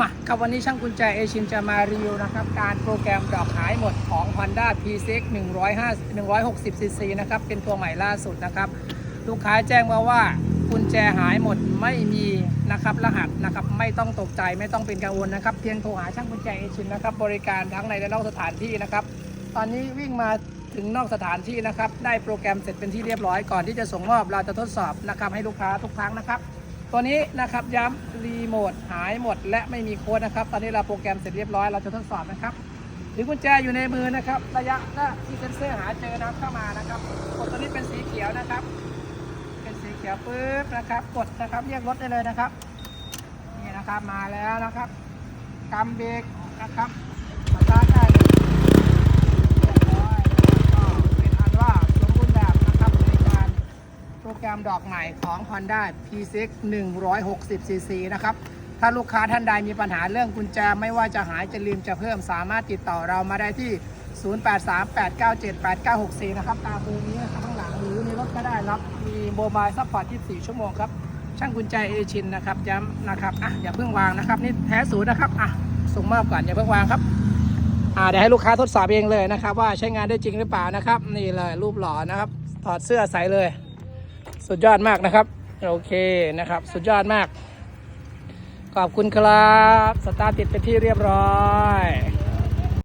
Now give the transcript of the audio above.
มาครับวันนี้ช่างกุญแจเอชินจะมารีวิวนะครับ การโปรแกรมดอกหายหมดของ Honda P6 150 160 cc นะครับ เป็นตัวใหม่ล่าสุดนะครับ ลูกค้าแจ้งมาว่ากุญแจหายหมดไม่มีนะครับรหัสนะครับไม่ต้องตกใจไม่ต้องเป็นกังวลนะครับ เพียงโทรหาช่างกุญแจเอชินนะครับ บริการทั้งในและนอกสถานที่นะครับ ตอนนี้วิ่งมาถึงนอกสถานที่นะครับ ได้โปรแกรมเสร็จเป็นที่เรียบร้อยก่อนที่จะส่งมอบเราจะทดสอบนะครับให้ลูกค้าทุกครั้งนะครับ ตัวนี้นะครับย้ำรีโมทหายหมด และไม่มีโค้ดนะครับ ตอนนี้เราโปรแกรมเสร็จเรียบร้อยเราจะทดสอบนะครับหรือกุญแจอยู่ในมือนะครับ ระยะถ้าที่เซนเซอร์หาเจอนะครับเข้ามานะครับกดตัวนี้เป็นสีเขียวนะครับ เป็นสีเขียวปุ๊บนะครับ กดนะครับเรียกรถได้เลยนะครับนี่นะครับมาแล้วนะครับกำเบรกนะครับสตาร์ทได้เลยเรียบร้อยแล้วก็เป็นอันว่าสมบูรณ์แบบนะครับในการ โปรแกร มดอกใหม่ของ Honda P6 160cc นะครับ ถ้าลูกค้าท่านใดมีปัญหาเรื่องกุญแจไม่ว่าจะหายจะลืมจะเพิ่มสามารถติดต่อเรามาได้ที่ 0838978964 นะครับ ตามเบอร์นี้นะครับข้างหลังหรือในรถก็ได้รับ มีโมบายซัพพอร์ต 24 ชั่วโมงครับ ช่างกุญแจเอชินนะครับ ย้ำนะครับ อะ อย่าเพิ่งวางนะครับ นี่แท้ศูนย์นะครับ อะ ส่งมอบก่อนอย่าเพิ่งวางครับอ่าเดี๋ยวให้ลูกค้าทดสอบเองเลยนะครับ ว่าใช้งานได้จริงหรือเปล่านะครับ นี่เลยรูปหล่อนะครับ ถอดเสื้อใส่เลย สุดยอดมากนะครับ โอเคนะครับ สุดยอดมาก ขอบคุณครับ สตาร์ติดไปที่เรียบร้อย